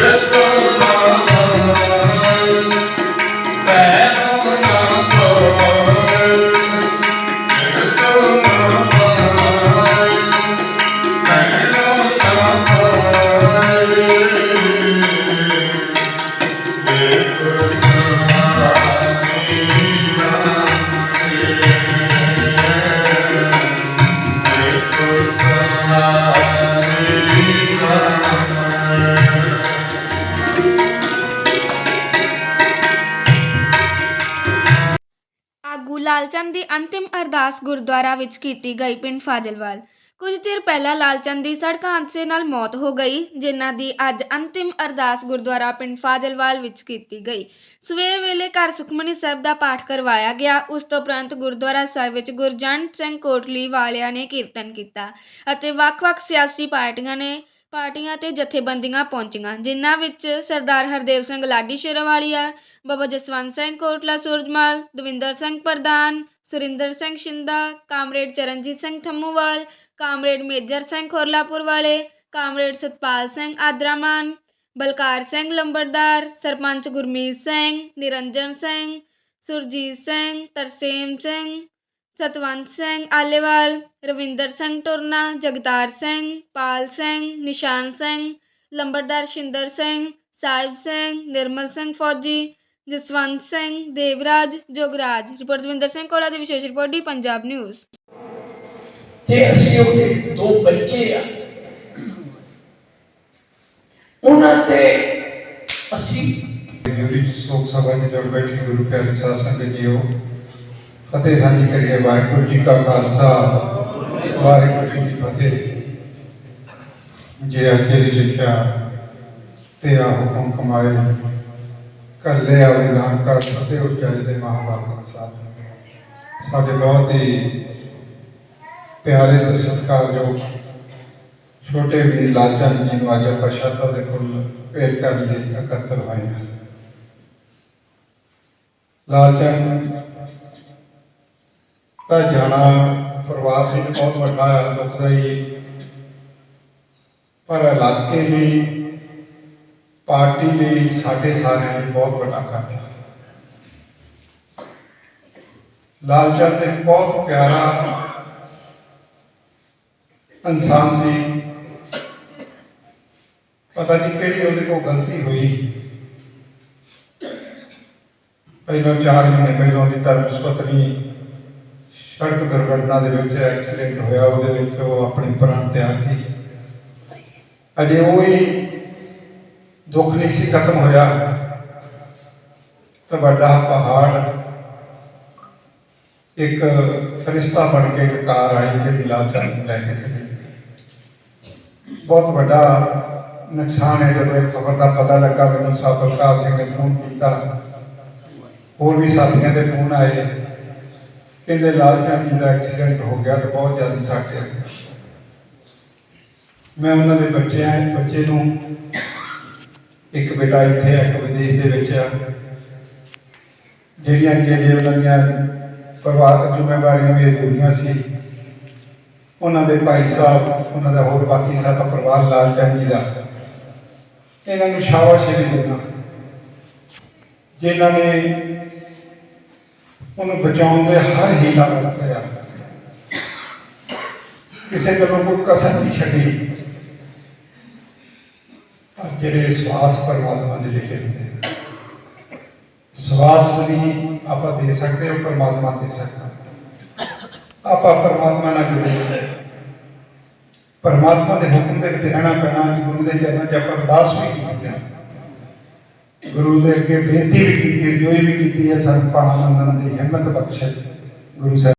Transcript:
Let's go. ਆਗੂ ਲਾਲਚੰਦ ਦੀ ਅੰਤਿਮ ਅਰਦਾਸ ਗੁਰਦੁਆਰਾ ਵਿੱਚ ਕੀਤੀ ਗਈ ਪਿੰਡ ਫਾਜ਼ਿਲਵਾਲ। ਕੁਝ ਚਿਰ ਪਹਿਲਾਂ ਲਾਲਚੰਦ ਦੀ ਸੜਕ ਹਾਦਸੇ ਨਾਲ ਮੌਤ ਹੋ ਗਈ, ਜਿਨ੍ਹਾਂ ਦੀ ਅੱਜ ਅੰਤਿਮ ਅਰਦਾਸ ਗੁਰਦੁਆਰਾ ਪਿੰਡ ਫਾਜ਼ਿਲਵਾਲ ਵਿੱਚ ਕੀਤੀ ਗਈ। ਸਵੇਰ ਵੇਲੇ ਘਰ ਸੁਖਮਨੀ ਸਾਹਿਬ ਦਾ ਪਾਠ ਕਰਵਾਇਆ ਗਿਆ। ਉਸ ਤੋਂ ਉਪਰੰਤ ਗੁਰਦੁਆਰਾ ਸਾਹਿਬ ਵਿੱਚ ਗੁਰਜੰਟ ਸਿੰਘ ਕੋਟਲੀ ਵਾਲਿਆਂ ਨੇ ਕੀਰਤਨ ਕੀਤਾ ਅਤੇ ਵੱਖ-ਵੱਖ ਸਿਆਸੀ ਪਾਰਟੀਆਂ ਨੇ ਪਾਰਟੀਆਂ ਤੇ ਜਥੇਬੰਦੀਆਂ ਪਹੁੰਚੀਆਂ, ਜਿਨ੍ਹਾਂ ਵਿੱਚ ਸਰਦਾਰ ਹਰਦੇਵ ਸਿੰਘ ਲਾਡੀ ਸ਼ੇਰਵਾਲੀਆ, ਬਾਬਾ ਜਸਵੰਤ ਸਿੰਘ ਕੋਟਲਾ ਸੂਰਜਮਾਲ, ਦਵਿੰਦਰ ਸਿੰਘ ਪ੍ਰਧਾਨ, Surinder Singh Shinda, comrade Charanjit Singh Thammuwal, comrade Major Singh Khorlapur ਵਾਲੇ, ਕਾਮਰੇਡ ਸਤਪਾਲ ਸਿੰਘ ਆਦਰਾਮਾਨ, ਬਲਕਾਰ ਸਿੰਘ ਲੰਬੜਦਾਰ, ਸਰਪੰਚ ਗੁਰਮੀਤ ਸਿੰਘ, ਨਿਰੰਜਨ ਸਿੰਘ, ਸੁਰਜੀਤ ਸਿੰਘ, ਤਰਸੇਮ ਸਿੰਘ ਸਤਵੰਤ ਸਿੰਘ ਆਲੇਵਾਲ ਰਵਿੰਦਰ ਸਿੰਘ ਟੁਰਨਾ ਜਗਤਾਰ ਸਿੰਘ ਪਾਲ ਸਿੰਘ ਨਿਸ਼ਾਨ ਸਿੰਘ ਲੰਬੜਦਾਰ ਸ਼ਿੰਦਰ ਸਿੰਘ ਸਾਹਿਬ ਸਿੰਘ ਨਿਰਮਲ ਸਿੰਘ ਫੌਜੀ ਜਸਵੰਤ ਸਿੰਘ ਦੇਵਰਾਜ ਜੋਗਰਾਜ। ਰਿਪੋਰਟ ਦਵਿੰਦਰ ਸਿੰਘ ਕੋਲਾ ਦੀ ਵਿਸ਼ੇਸ਼ ਰਿਪੋਰਟ ਡੀ ਪੰਜਾਬ ਨਿਊਜ਼। ਤੇ ਅਸੀਂ ਉਹਦੇ ਦੋ ਬੱਚੇ ਆ। ਉਹਨਾਂ ਤੇ ਅਸੀਂ ਯੂਰੀ ਸ਼ੋਕ ਸਭਾ ਦੇ ਜੁੜ ਬੈਠੇ ਗੁਰੂ ਪਿਆਰੇ ਸਾਧ ਸੰਗਤ ਜੀਓ। ਫਤਿਹ ਸਾਂਝੀ ਕਰੀਏ। ਵਾਹਿਗੁਰੂ ਜੀ ਕਾ ਖਾਲਸਾ, ਵਾਹਿਗੁਰੂ ਜੀ ਕੀ ਫਤਿਹ। ਜੇ ਅਕੇਲੀ ਲਿਖਿਆ ਤੇ ਆ ਹੁਕਮ ਕਮਾਏ ਕਰ ਲਿਆ ਵਿਧਾਨ ਕਰ ਫਤਿਹ ਉਚਾਰੇ ਦੇ ਮਹਾਭਾਰਤ ਸਾਹਿਬ ਸਾਡੇ ਬਹੁਤ ਹੀ ਪਿਆਰੇ ਤੇ ਸਤਿਕਾਰਯੋਗ ਛੋਟੇ ਵੀਰ ਲਾਚਨ ਜੀ ਨੂੰ ਅੱਜ ਆਪਾਂ ਸ਼ਰਧਾ ਦੇ ਫੁੱਲ ਭੇਟ ਕਰਨ ਲਈ ਇਕੱਤਰ ਹੋਏ ਹਾਂ। ਲਾਚਨ ਦਾ ਜਾਣਾ ਪਰਿਵਾਰ ਲਈ ਬਹੁਤ ਵੱਡਾ ਦੁਖਦਾਈ ਪਰ ਇਲਾਕੇ ਲਈ, ਪਾਰਟੀ ਲਈ, ਸਾਡੇ ਸਾਰਿਆਂ ਲਈ ਬਹੁਤ ਵੱਡਾ ਘਾਟਾ ਲਾਲਚੰਦ ਇੱਕ ਬਹੁਤ ਪਿਆਰਾ ਇਨਸਾਨ ਸੀ। ਪਤਾ ਨਹੀਂ ਕਿਹੜੀ ਉਹਦੇ ਕੋਲ ਗਲਤੀ ਹੋਈ। ਪਹਿਲਾਂ ਚਾਰ ਮਹੀਨੇ ਪਹਿਲਾਂ ਉਹਦੀ ਧਰਮ ਪਤਨੀ ਸੜਕ ਦੁਰਘਟਨਾ ਦੇ ਵਿੱਚ ਐਕਸੀਡੈਂਟ ਹੋਇਆ, ਉਹਦੇ ਵਿੱਚ ਉਹ ਆਪਣੀ ਪ੍ਰਾਣ ਤਿਆਗ ਗਈ ਅਜੇ ਉਹ ਹੀ ਦੁੱਖ ਨਹੀਂ ਸੀ ਖਤਮ ਹੋਇਆ। ਤਾਂ ਵੱਡਾ ਪਹਾੜ, ਇੱਕ ਫਰਿਸ਼ਤਾ ਬਣ ਕੇ ਇੱਕ ਕਾਰ ਆਈ ਜਿਹੜੀ ਲਾਚਾਂ ਨੂੰ ਲੈ ਕੇ ਚਲੀ ਬਹੁਤ ਵੱਡਾ ਨੁਕਸਾਨ ਹੈ, ਜਦੋਂ ਇਹ ਖਬਰ ਦਾ ਪਤਾ ਲੱਗਾ, ਮੈਨੂੰ ਸਾਹਿਬ ਪ੍ਰਕਾਸ਼ ਸਿੰਘ ਨੇ ਫੋਨ ਕੀਤਾ। ਹੋਰ ਵੀ ਸਾਥੀਆਂ ਦੇ ਫੋਨ ਆਏ। ਕਹਿੰਦੇ ਲਾਲਚਾਂ ਜੀ ਦਾ ਐਕਸੀਡੈਂਟ ਹੋ ਗਿਆ ਤੇ ਬਹੁਤ ਜ਼ਿਆਦਾ ਸੱਟ ਹੈ। ਮੈਂ ਉਹਨਾਂ ਦੇ ਬੱਚੇ ਆ ਬੱਚੇ ਨੂੰ ਇੱਕ ਬੇਟਾ ਇੱਥੇ ਆ, ਇੱਕ ਵਿਦੇਸ਼ ਦੇ ਵਿੱਚ ਆ। ਜਿਹੜੀਆਂ ਕਿ ਜੇ ਉਹਨਾਂ ਦੀਆਂ ਪਰਿਵਾਰਕ ਜ਼ਿੰਮੇਵਾਰੀਆਂ ਵੀ ਅਧੂਰੀਆਂ ਸੀ। ਉਹਨਾਂ ਦੇ ਭਾਈ ਸਾਹਿਬ, ਉਹਨਾਂ ਦਾ ਹੋਰ ਬਾਕੀ ਸਾਰਾ ਪਰਿਵਾਰ ਲਾਲਚਾਂ ਜੀ ਦਾ। ਇਹਨਾਂ ਨੂੰ ਸ਼ਾਬਾਸ਼ ਵੀ ਦੇਣਾ ਜਿਨ੍ਹਾਂ ਨੇ ਉਹਨੂੰ ਬਚਾਉਣ ਦੇ ਹਰ ਹੀਲਾ ਵਰਤਿਆ ਕਿਸੇ ਗੱਲੋਂ ਕੋਈ ਕਸਰ ਨਹੀਂ ਛੱਡੀ। ਪਰ ਜਿਹੜੇ ਸਵਾਸ ਪਰਮਾਤਮਾ ਦੇ ਲਿਖੇ ਹੁੰਦੇ ਨੇ ਸਵਾਸ ਵੀ ਆਪਾਂ ਦੇ ਸਕਦੇ ਹਾਂ, ਪਰਮਾਤਮਾ ਦੇ ਸਕਦਾ ਆਪਾਂ ਪਰਮਾਤਮਾ ਨਾਲ ਜੁੜੇ ਹੋਏ ਪਰਮਾਤਮਾ ਦੇ ਹੁਕਮ ਦੇ ਵਿੱਚ ਰਹਿਣਾ ਪੈਣਾ, ਗੁਰੂ ਦੇ ਚਰਨਾਂ 'ਚ ਆਪਾਂ ਅਰਦਾਸ ਵੀ ਕੀਤੀ ਹੈ। ਗੁਰੂ ਦੇ ਅੱਗੇ ਬੇਨਤੀ ਵੀ ਕੀਤੀ ਹੈ, ਜੋ ਵੀ ਕੀਤੀ ਹੈ ਸਾਨੂੰ ਪਾਣਾ ਮੰਨਣ ਦੀ ਹਿੰਮਤ ਬਖਸ਼ੇ ਗੁਰੂ ਸਾਹਿਬ।